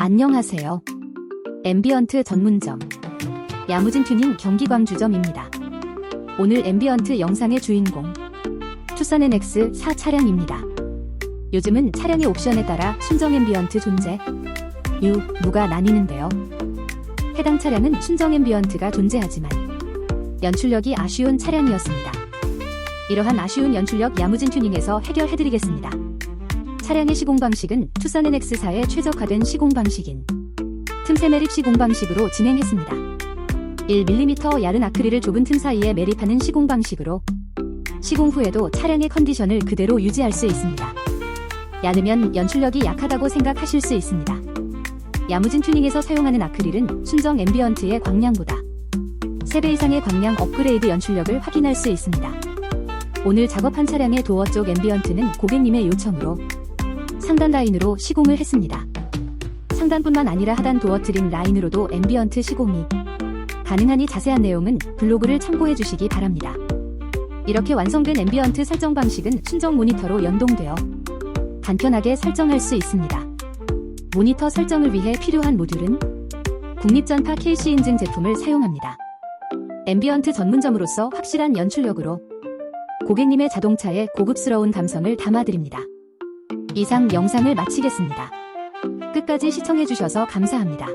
안녕하세요. 앰비언트 전문점 야무진 튜닝 경기 광주점입니다. 오늘 앰비언트 영상의 주인공 투싼 NX 4 차량입니다. 요즘은 차량의 옵션에 따라 순정 앰비언트 존재, 유, 무가 나뉘는데요. 해당 차량은 순정 앰비언트가 존재하지만 연출력이 아쉬운 차량이었습니다. 이러한 아쉬운 연출력 야무진 튜닝에서 해결해드리겠습니다. 차량의 시공 방식은 투싼 NX4의 최적화된 시공 방식인 틈새 매립 시공 방식으로 진행했습니다. 1mm 얇은 아크릴을 좁은 틈 사이에 매립하는 시공 방식으로 시공 후에도 차량의 컨디션을 그대로 유지할 수 있습니다. 얇으면 연출력이 약하다고 생각하실 수 있습니다. 야무진 튜닝에서 사용하는 아크릴은 순정 앰비언트의 광량보다 3배 이상의 광량 업그레이드 연출력을 확인할 수 있습니다. 오늘 작업한 차량의 도어 쪽 앰비언트는 고객님의 요청으로 상단 라인으로 시공을 했습니다. 상단뿐만 아니라 하단 도어 트림 라인으로도 앰비언트 시공이 가능하니 자세한 내용은 블로그를 참고해 주시기 바랍니다. 이렇게 완성된 앰비언트 설정 방식은 순정 모니터로 연동되어 간편하게 설정할 수 있습니다. 모니터 설정을 위해 필요한 모듈은 국립전파 KC 인증 제품을 사용합니다. 앰비언트 전문점으로서 확실한 연출력으로 고객님의 자동차에 고급스러운 감성을 담아드립니다. 이상 영상을 마치겠습니다. 끝까지 시청해주셔서 감사합니다.